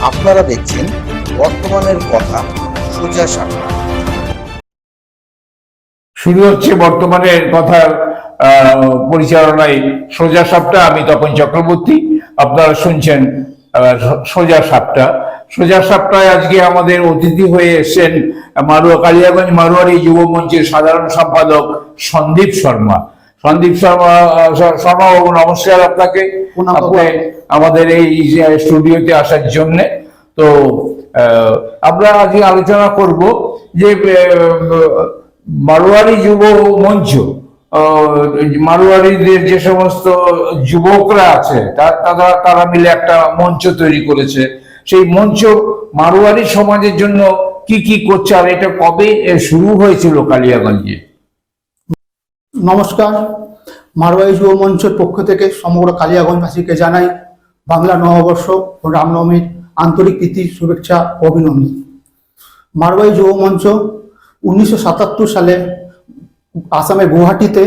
আপনারা দেখছেন বর্তমানের কথা সোজা সাপটা শুরু হচ্ছে বর্তমানের আহ, পরিচালনায় সোজা সাপটা আমি তপন চক্রবর্তী। আপনারা শুনছেন সোজা সাপটা। সোজা সাপটায় আজকে আমাদের অতিথি হয়ে এসেছেন মারুয়া কালিয়াগঞ্জ মারুয়ারি যুব মঞ্চের সাধারণ সম্পাদক সন্দীপ শর্মা। সন্দীপ শর্মা শর্মা বাবু নমস্কার আপনাকে। আপনি আমাদের এই স্টুডিওতে আসার জন্য। তো আহ, আমরা আজকে আলোচনা করব যে মারোয়ারি যুব মঞ্চ আহ, মারোয়ারিদের যে সমস্ত যুবকরা আছে তারা তারা মিলে একটা মঞ্চ তৈরি করেছে। সেই মঞ্চ মারোয়ারি সমাজের জন্য কি কি করছে আর এটা কবে শুরু হয়েছিল কালিয়াগঞ্জে? নমস্কার। মারোয়ারি যুব মঞ্চের পক্ষ থেকে সমগ্র কালিয়াগঞ্জবাসীকে জানাই বাংলা নববর্ষ ও রামনবমীর আন্তরিক প্রীতি শুভেচ্ছা ও অভিনন্দন। মারোয়ারি যুব মঞ্চ উনিশশো সাতাত্তর সালে আসামের গুয়াহাটিতে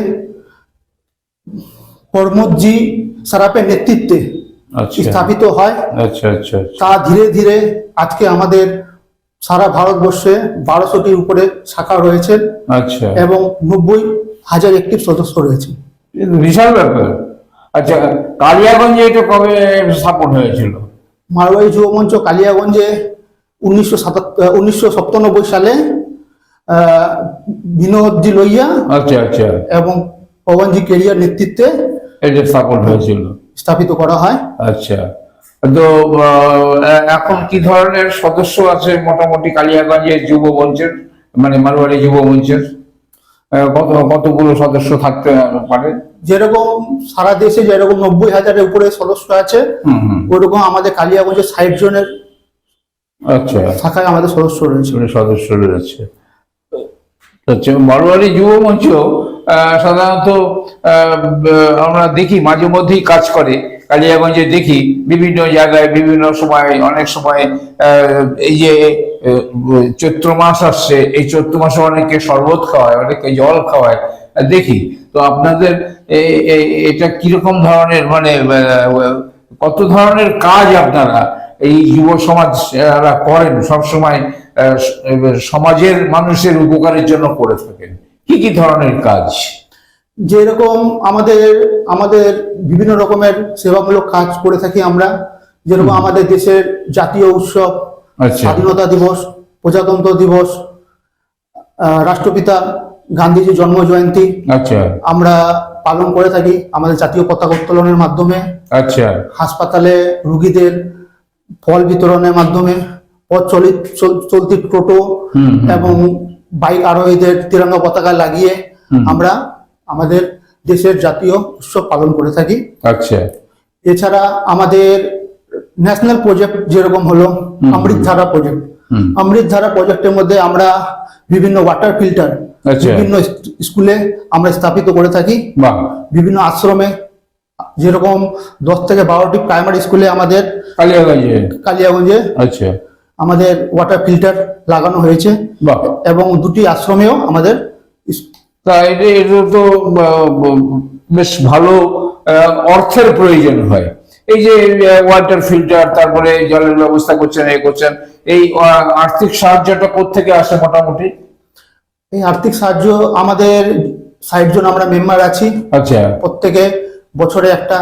কর্মজি সারাপের নেতৃত্বে আচ্ছা। স্থাপিত হয়। আচ্ছা আচ্ছা আচ্ছা। তা ধীরে ধীরে আজকে আমাদের সারা ভারতবর্ষে বারোশোটির উপরে শাখা রয়েছে আচ্ছা। এবং নব্বই হাজার একটি সদস্য রয়েছে। বিশাল ব্যাপার। আচ্ছা কালিয়াগঞ্জে এটা কবে স্থাপন হয়েছিল? মারোয়ারি যুব মঞ্চ কালিয়াগঞ্জে উনিশশো উনিশশো সপ্তানব্বই সালে বিনোদজি লইয়া আচ্ছা আচ্ছা। এবং পবনজি কেরিয়ার নেতৃত্বে এটা স্থাপন হয়েছিল। স্থাপিত করা হয়। আচ্ছা। তো এখন কি ধরনের সদস্য আছে মোটামুটি কালিয়াগঞ্জের যুব মঞ্চের মানে মারোয়ারি যুব মঞ্চের কত কতগুলো সদস্য থাকতে পারে? যেরকম সারা দেশে যেরকম নব্বই হাজারের উপরে সদস্য আছে ওরকম আমাদের কালিয়াগঞ্জে ষাট জনের আচ্ছা। শাখায় আমাদের সদস্য রয়েছে। সদস্য রয়েছে। আচ্ছা মারোয়ারি যুব মঞ্চ সাধারণত আমরা দেখি, মাঝে মধ্যেই কাজ করে। কালিয়াগঞ্জে দেখি, বিভিন্ন জায়গায়, বিভিন্ন সময়, অনেক সময় এই যে চৈত্র মাস আসছে, এই চৈত্র মাসে অনেকে শরবত খাওয়ায়, অনেকে জল খাওয়ায়, দেখি। তো আপনাদের এটা কীরকম ধরনের মানে কত ধরনের কাজ আপনারা এই যুব সমাজ করেন সবসময় সমাজের মানুষের উপকারের জন্য করে থাকেন? কি কি ধরনের কাজ? যেরকম আমাদের আমাদের বিভিন্ন রকমের সেবামূলক কাজ করে থাকি আমরা। যেরকম আমাদের দেশের জাতীয় উৎসব আচ্ছা। স্বাধীনতা দিবস প্রজাতন্ত্র দিবস রাষ্ট্রপিতা গান্ধীজির জন্ম জয়ন্তী আচ্ছা। আমরা পালন করে থাকি আমাদের জাতীয় পতাকা উত্তোলনের মাধ্যমে। আচ্ছা। হাসপাতালে রুগীদের ফল বিতরণের মাধ্যমে পথ চলিত চল- চলতি টোটো। এবং বাইক আরোহীদের তিরঙ্গা পতাকা লাগিয়ে আমরা আমাদের দেশের জাতীয় উৎসব পালন করে থাকি। আচ্ছা। এছাড়া আমাদের ন্যাশনাল প্রজেক্ট যেরকম হলো। অমৃতধারা প্রজেক্ট। অমৃতধারা প্রজেক্টের মধ্যে আমরা বিভিন্ন ওয়াটার ফিল্টার আচ্ছা। বিভিন্ন স্কুলে আমরা স্থাপিত করে থাকি। বিভিন্ন আশ্রমে যেরকম দশ থেকে বারোটি প্রাইমারি স্কুলে আমাদের কালিয়াগঞ্জে। কালিয়াগঞ্জে। আচ্ছা। আমাদের ওয়াটার ফিল্টার লাগানো হয়েছে এবং দুটি আশ্রমেও আমাদের তা এটা তো বেশ ভালো অর্থের প্রয়োজন হয়। এই যে ওয়াটার ফিল্টার তারপরে জলের ব্যবস্থা করছেন এ করছেন এই আর্থিক সাহায্যটা কোত্থেকে আসে মোটামুটি? এই আর্থিক সাহায্য আমাদের ষাট জন আমরা মেম্বার আছি। আচ্ছা। প্রত্যেকে বছরে একটা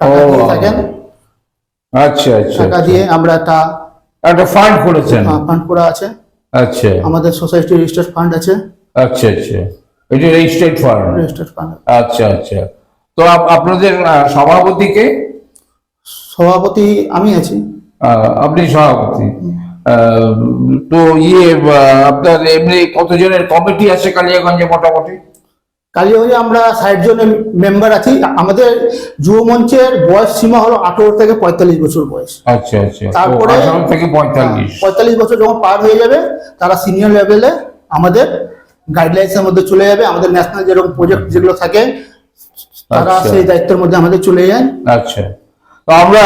টাকা দিয়ে থাকেন। আচ্ছা আচ্ছা টাকা দিয়ে আমরা একটা একটা ফান্ড করেছেন। হ্যাঁ ফান্ড করা আছে। আচ্ছা। আমাদের সোসাইটি রেজিস্টার্ড ফান্ড আছে। আচ্ছা আচ্ছা। এটা রেজিস্টার্ড ফান্ড রেজিস্টার্ড ফান্ড আচ্ছা আচ্ছা। তো আপনাদের সভাপতিকে সভাপতি আমি আছি। আপনি সভাপতি। তো ইয়ে আপনার এমনি কতজনের কমিটি আছে কালিয়াগঞ্জে মোটামুটি? কালিয়াগঞ্জে আমরা ষাট জনের মেম্বার আছি আমাদের যুব মঞ্চের বয়স সীমা হলো আঠারো থেকে পঁয়তাল্লিশ বছর বয়স। আচ্ছা আচ্ছা। তারপরে- হ্যাঁ, থেকে পঁয়তাল্লিশ। পঁয়তাল্লিশ বছর যখন পার হয়ে যাবে তারা সিনিয়র লেভেলে আমাদের গাইডলাইন্সের মধ্যে চলে যাবে আমাদের ন্যাশনাল যেরকম প্রজেক্ট যেগুলো থাকে তারা আচ্ছা। সেই দায়িত্বের মধ্যে আমাদের চলে যায়। আচ্ছা। তো আমরা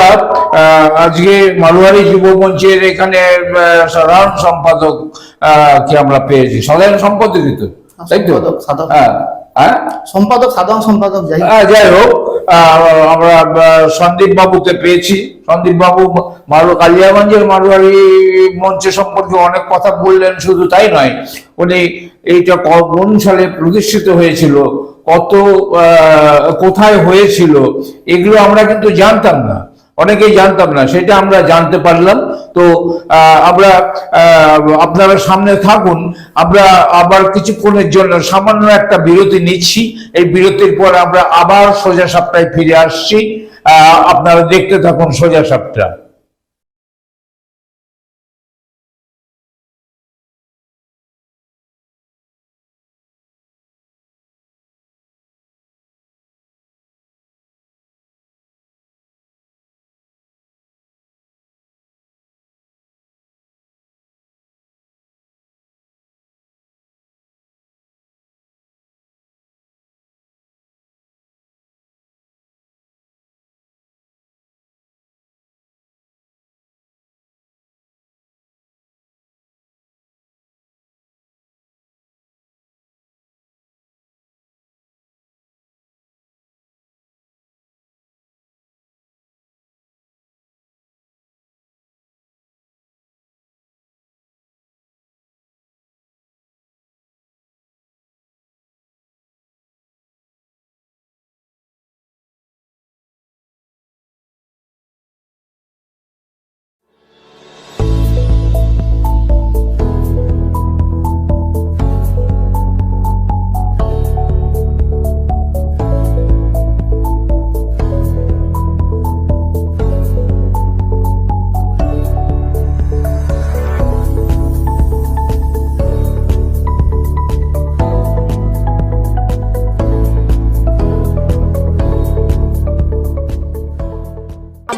আজকে মারোয়ারি যুব মঞ্চের এখানে সাধারণ সম্পাদক আহ, কে আমরা পেয়েছি? সাধারণ সম্পাদকই তো তাই তো? সম্পাদক, সাধারণ। হ্যাঁ। হ্যাঁ? সম্পাদক সাধারণ সম্পাদক যাই আহ, যাই হোক। আমরা সন্দীপ বাবুকে পেয়েছি। সন্দীপ বাবু মারু কালিয়াগঞ্জের মারুয়ারি মঞ্চ সম্পর্কে অনেক কথা বললেন শুধু তাই নয় উনি এইটা কোন সালে প্রতিষ্ঠিত হয়েছিল কত কোথায় হয়েছিল এগুলো আমরা কিন্তু জানতাম না। অনেকেই জানতাম না, সেটা আমরা জানতে পারলাম। তো আমরা আপনারা সামনে থাকুন, আমরা আবার কিছুক্ষণের জন্য সামান্য একটা বিরতি নিচ্ছি। এই বিরতির পর আমরা আবার সোজা সাপটায় ফিরে আসছি। আপনারা দেখতে থাকুন সোজা সাপটা।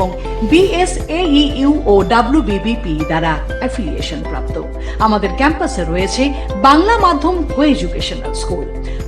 এবং বিএসএইউ ও ডাব্লিউবিবিপি দ্বারা অ্যাফিলিয়েশন প্রাপ্ত। আমাদের ক্যাম্পাসে রয়েছে বাংলা মাধ্যম co educational school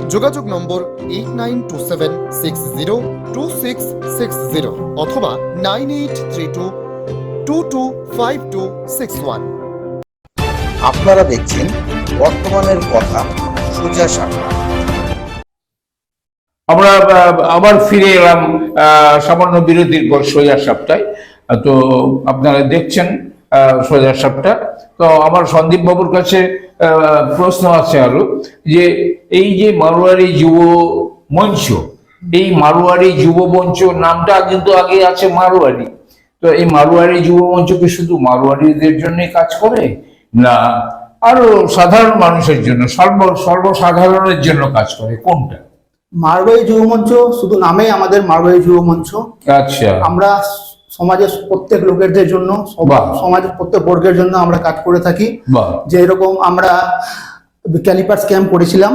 যোগাযোগ নম্বর eight nine two seven six zero two six six zero অথবা nine eight three two two two five two six one আপনারা দেখছেন বর্তমানের কথা সোজা সাপটা আমরা আবার ফিরে এলাম আহ, সামান্য বিরতির পর সোজা সাপটায়। তো আপনারা দেখছেন সোজা সাপটা। তো আমার সন্দীপ বাবুর কাছে প্রশ্ন আছে আরও যে এই যে মারোয়ারি যুব মঞ্চ এই মারোয়ারি যুব মঞ্চ নামটা কিন্তু আগে আছে মারোয়ারি। তো এই মারোয়ারি যুব মঞ্চ কি শুধু মারোয়ারিদের জন্যই কাজ করে? না আরও সাধারণ মানুষের জন্য সর্ব সর্বসাধারণের জন্য কাজ করে কোনটা? মারবাড়ি যুব মঞ্চ শুধু নামেই আমাদের মারবাড়ি যুব মঞ্চ। আচ্ছা। আমরা সমাজের প্রত্যেক লোকেদের জন্য সমাজের প্রত্যেক বর্গের জন্য আমরা কাজ করে থাকি। যে এরকম আমরা ক্যালিপার্স ক্যাম্প করেছিলাম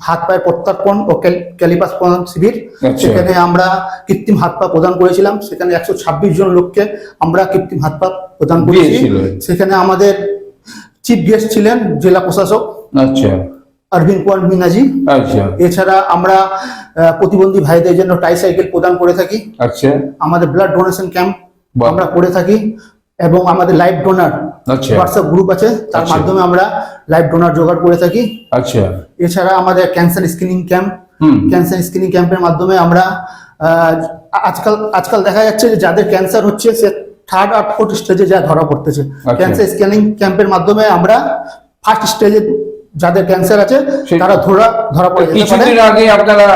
হাত পায়ের প্রত্যার্পণ ও ক্যালিপাস প্রদান শিবির। আচ্ছা। সেখানে আমরা কৃত্রিম হাত পা প্রদান করেছিলাম। সেখানে একশো ছাব্বিশ জন লোককে আমরা কৃত্রিম হাত পা প্রদান করেছি। সেখানে আমাদের চিফ গেস্ট ছিলেন জেলা প্রশাসক। আচ্ছা। অরবিন্দ কুমার মিনাজি। আচ্ছা। এছাড়া আমরা প্রতিবন্ধী ভাইদের জন্য টাইসাইকেল প্রদান করে থাকি। আচ্ছা। আমাদের ব্লাড ডোনেশন ক্যাম্প আমরা করে থাকি এবং আমাদের লাইভ ডোনার আচ্ছা। হোয়াটসঅ্যাপ গ্রুপ আছে তার আচ্ছা। মাধ্যমে আমরা লাইভ ডোনার জোগাড় করে থাকি। আচ্ছা। এছাড়া আমাদের cancer screening camp cancer screening ক্যাম্পের মাধ্যমে আমরা আজকাল আজকাল দেখা যাচ্ছে যে যাদের ক্যান্সার হচ্ছে সে থার্ড আর ফোর্থ স্টেজে যা ধরা পড়তেছে। ক্যান্সার স্ক্রিনিং ক্যাম্পের মাধ্যমে আমরা ফার্স্ট স্টেজে যাদের ক্যান্সার আছে তারা ধরা ধরা পড়ে কিছুদিন আগে আপনারা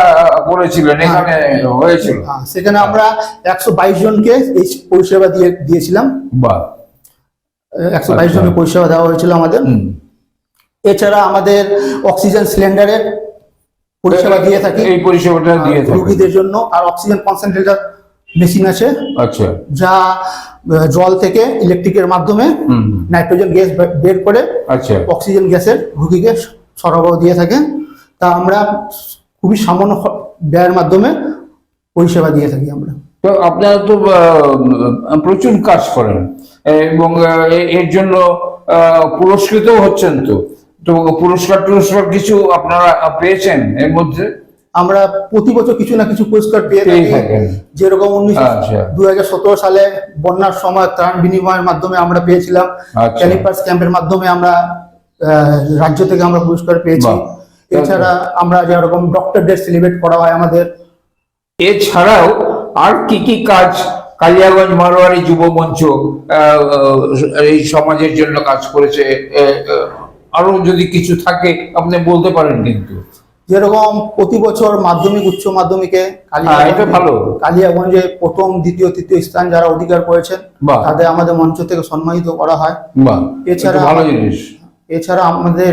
বলেছিলেন এখানে হয়েছিল। হ্যাঁ, সেখানে আমরা একশো বাইশ জনকে এই পরিষেবা দিয়ে দিয়েছিলাম। একশো বাইশ জনকে পরিষেবা দেওয়া হয়েছিল আমাদের। এছাড়া আমাদের অক্সিজেন সিলিন্ডারের পরিষেবা দিয়ে থাকি। এই পরিষেবাটা দিয়ে রোগীদের জন্য আর অক্সিজেন কনসেন্ট্রেটার মেশিন আছে। আচ্ছা। যা জল থেকে ইলেকট্রিকের মাধ্যমে নাইট্রোজেন গ্যাস বের করে আচ্ছা। অক্সিজেন গ্যাসের রোগীকে সরবরাহ দিয়ে থাকে। তা আমরা খুবই সামান্য ব্যয়ের মাধ্যমে পরিষেবা দিয়ে থাকি আমরা। তো আপনারা তো প্রচুর কাজ করেন। এবং এর জন্য আহ, পুরস্কৃত হচ্ছেন তো। তো পুরস্কার টুরস্কার কিছু আপনারা পেয়েছেন এর মধ্যে? আমরা প্রতি বছর কিছু না কিছু পুরস্কার পেয়ে থাকি। যেরকম উনিশশো আচ্ছা। দুই হাজার সতেরো সালে বন্যার সময় ত্রাণ বিনিময়ের মাধ্যমে আমরা পেয়েছিলাম। আচ্ছা। ক্যালিপার্স ক্যাম্পের মাধ্যমে আমরা রাজ্য থেকে আমরা পুরস্কার পেয়েছি। এছাড়া আমরা যেরকম ডক্টর ডে সেলিব্রেট করা হয় আমাদের। এছাড়াও আর কি কি কাজ কালিয়াগঞ্জ মারোয়ারি যুব মঞ্চ আহ, এই সমাজের জন্য কাজ করেছে আরও যদি কিছু থাকে আপনি বলতে পারেন কিন্তু। যেরকম প্রতি বছর মাধ্যমিক উচ্চ মাধ্যমিকে হ্যাঁ, ভালো। কালিয়াগঞ্জে প্রথম দ্বিতীয় তৃতীয় স্থান যারা অধিকার করেছেন। তাদের আমাদের মঞ্চ থেকে সম্মানিত করা হয় এছাড়া- ভালো জিনিস এছাড়া আমাদের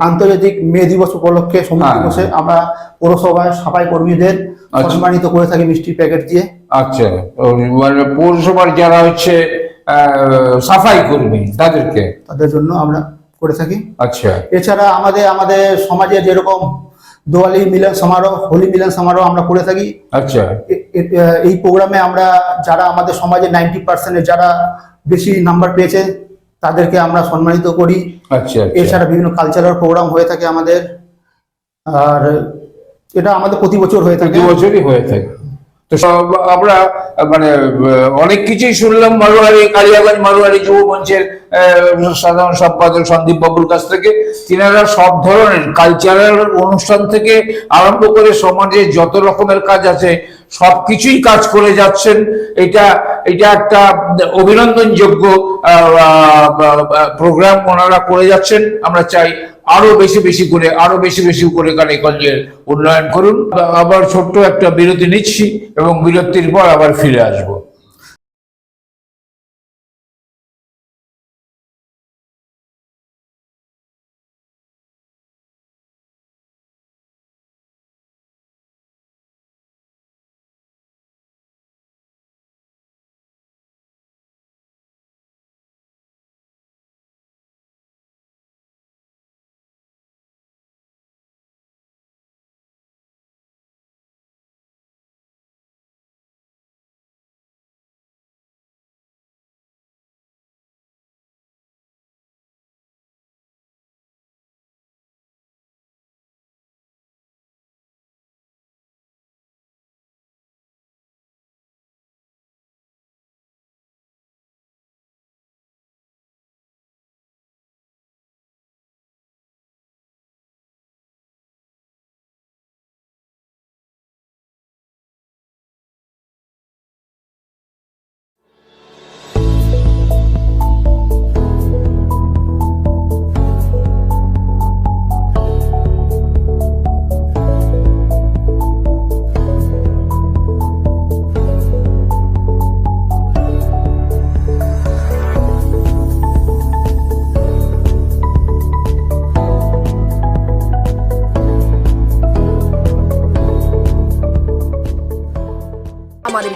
আন্তর্জাতিক মে দিবস উপলক্ষে সমিতি হ্যাঁ। বসে আমরা পৌরসভায় সাফাই কর্মীদের আচ্ছা। সম্মানিত করে থাকি মিষ্টির প্যাকেট দিয়ে আচ্ছা মানে পৌরসভার যারা হচ্ছে সাফাই কর্মী তাদেরকে তাদের জন্য আমরা করে থাকি। আচ্ছা। এছাড়া আমাদের আমাদের সমাজে যেরকম দোয়ালি মিলন সমারোহ হোলি মিলন সমারোহ আমরা করে থাকি। আচ্ছা। এই প্রোগ্রামে আমরা যারা আমাদের সমাজে নাইনটি পার্সেন্টের যারা বেশি নাম্বার পেয়েছে তাদেরকে আমরা সম্মানিত করি। আচ্ছা আচ্ছা। এছাড়া বিভিন্ন কালচারাল প্রোগ্রাম হয়ে থাকে আমাদের। আর এটা আমাদের প্রতি বছর হয়ে থাকে। প্রতি বছরই হয়ে থাকে। তো সব আমরা মানে অনেক কিছুই শুনলাম মারোয়ারি কালিয়াগঞ্জ মারোয়ারি যুব মঞ্চের সাধারণ সম্পাদক সন্দীপ বাবুর কাছ থেকে। তিনারা সব ধরনের কালচারাল অনুষ্ঠান থেকে আরম্ভ করে সমাজে যত রকমের কাজ আছে সবকিছুই কাজ করে যাচ্ছেন। এটা এটা একটা অভিনন্দনযোগ্য প্রোগ্রাম ওনারা করে যাচ্ছেন। আমরা চাই আরও বেশি বেশি করে, আরও বেশি বেশি করে কালীগঞ্জের উন্নয়ন করুন। আবার ছোট্ট একটা বিরতি নিচ্ছি এবং বিরতির পর আবার ফিরে আসব।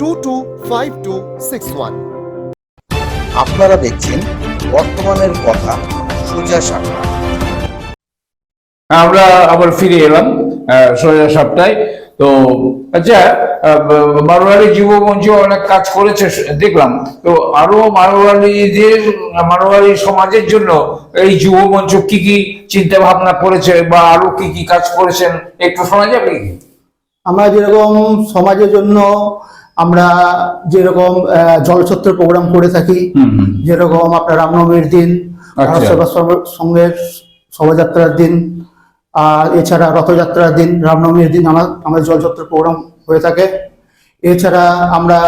two two five two six one আপনারা দেখছেন বর্তমানের কথা সোজা সাপটা। আমরা আবার ফিরে এলাম সোজা সপ্তাহে তো আচ্ছা মারোয়ারি যুব মঞ্চ অনেক কাজ করেছে দেখলাম। তো আরও মারোয়ারিদের মারোয়ারি সমাজের জন্য এই যুব মঞ্চ কি কি চিন্তা ভাবনা করেছে বা আরও কি কি কাজ করেছেন একটু শোনা যাবে কি? আমরা যেরকম সমাজের জন্য আমরা যেরকম জলছত্র প্রোগ্রাম করে থাকি যেরকম আপনার রামনবমীর দিন আচ্ছা। ভারত সেবা সং- শোভাযাত্রার দিন আর এছাড়া রথযাত্রার দিন রামনবমীর দিন আমার আমাদের জলছত্র প্রোগ্রাম হয়ে থাকে। এছাড়া আমরা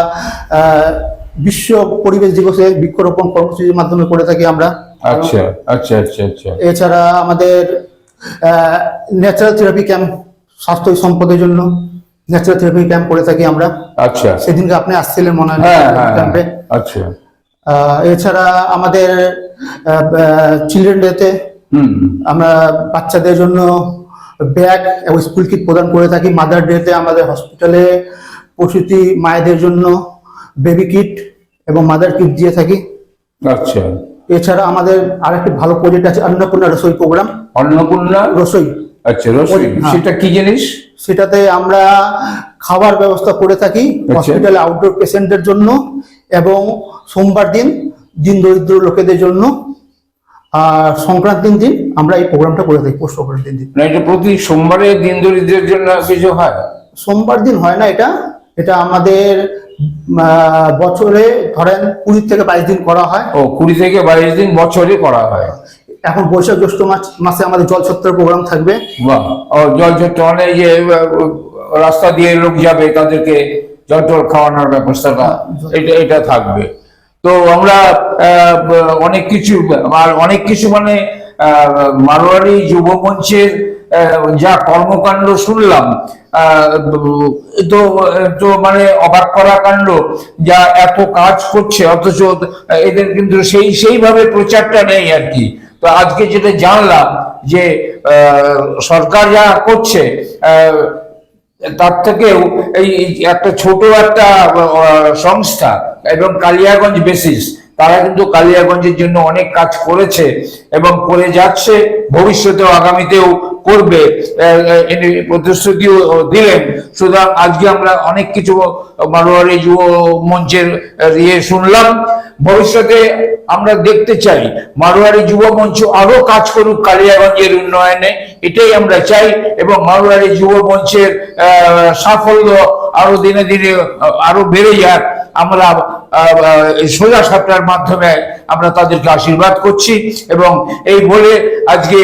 বিশ্ব পরিবেশ দিবসে বৃক্ষরোপণ কর্মসূচির মাধ্যমে করে থাকি আমরা। আচ্ছা আচ্ছা আচ্ছা আচ্ছা। এছাড়া আমাদের ন্যাচারাল থেরাপি ক্যাম্প স্বাস্থ্য সম্পদের জন্য। ন্যাচারাল থেরাপি ক্যাম্প করে থাকি আমরা। আচ্ছা। সেদিনকে আপনি আসছিলেন মনে হয় হ্যাঁ হ্যাঁ ক্যাম্পে হ্যাঁ। আচ্ছা। এছাড়া আমাদের চিলড্রেন ডেতে। আমরা বাচ্চাদের জন্য ব্যাগ এবং স্কুল কিট প্রদান করে থাকি। মাদার ডেতে আমাদের হসপিটালে প্রসূতি মায়েদের জন্য বেবি কিট এবং মাদার কিট দিয়ে থাকি। আচ্ছা। এছাড়া আমাদের আরেকটি ভালো প্রজেক্ট আছে অন্নপূর্ণা রসোই প্রোগ্রাম অন্নপূর্ণা? রসোই। আচ্ছা হ্যাঁ। সেটা কি জিনিস? সেটাতে আমরা খাবার ব্যবস্থা করে থাকি আচ্ছা। হসপিটালে আউটডোর পেশেন্টদের জন্য এবং সোমবার দিন দিন দরিদ্র লোকেদের জন্য আর সংক্রান্তির দিন আমরা এই প্রোগ্রামটা করে থাকি পোস্ট অপারেটিভ দিন। না এটা প্রতি সোমবারে দিন দরিদ্রের জন্য কিছু হয়? সোমবার দিন হয় না এটা। এটা আমাদের আহ, বছরে ধরেন কুড়ি থেকে বাইশ দিন করা হয়। ও কুড়ি থেকে বাইশ দিন বছরে করা হয়। এখন বৈশাখ জ্যৈষ্ঠ মাস মাসে আমাদের জল ছত্রের প্রোগ্রাম থাকবে। বাহ। জল ঝড় মানে যে রাস্তা দিয়ে লোক যাবে তাদেরকে জল টল খাওয়ানোর ব্যবস্থাটা এটা এটা থাকবে। তো আমরা অনেক কিছু আর অনেক কিছু মানে মারোয়ারি যুব মঞ্চের যা কর্মকাণ্ড শুনলাম আহ, তো তো মানে অবাক করা কাণ্ড যা এত কাজ করছে অথচ এদের কিন্তু সেই সেইভাবে প্রচারটা নেই আর কি। তো আজকে যেটা জানলাম যে সরকার যা করছে তার থেকেও এই একটা ছোট একটা সংস্থা এবং কালিয়াগঞ্জ বেসিস তারা কিন্তু কালিয়াগঞ্জের জন্য অনেক কাজ করেছে এবং করে যাচ্ছে। ভবিষ্যতেও, আগামীতেও করবে প্রতিশ্রুতিও দিলেন। সুতরাং আজকে আমরা অনেক কিছু মারোয়ারি যুব মঞ্চের ইয়ে শুনলাম। ভবিষ্যতে আমরা দেখতে চাই, মারোয়ারি যুব মঞ্চ আরও কাজ করুক কালিয়াগঞ্জের উন্নয়নে, এটাই আমরা চাই। এবং মারোয়ারি যুব মঞ্চের সাফল্য আরও দিনে দিনে আরও বেড়ে যাক। আমরা সোজা সাপটার মাধ্যমে আমরা তাদেরকে আশীর্বাদ করছি এবং এই বলে আজকে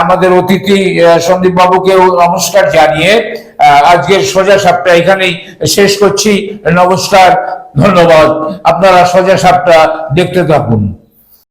আমাদের অতিথি সন্দীপ বাবুকে নমস্কার জানিয়ে আহ, আজকের সোজা সাপটা এখানেই শেষ করছি। নমস্কার ধন্যবাদ। আপনারা সোজা সাপটা দেখতে থাকুন।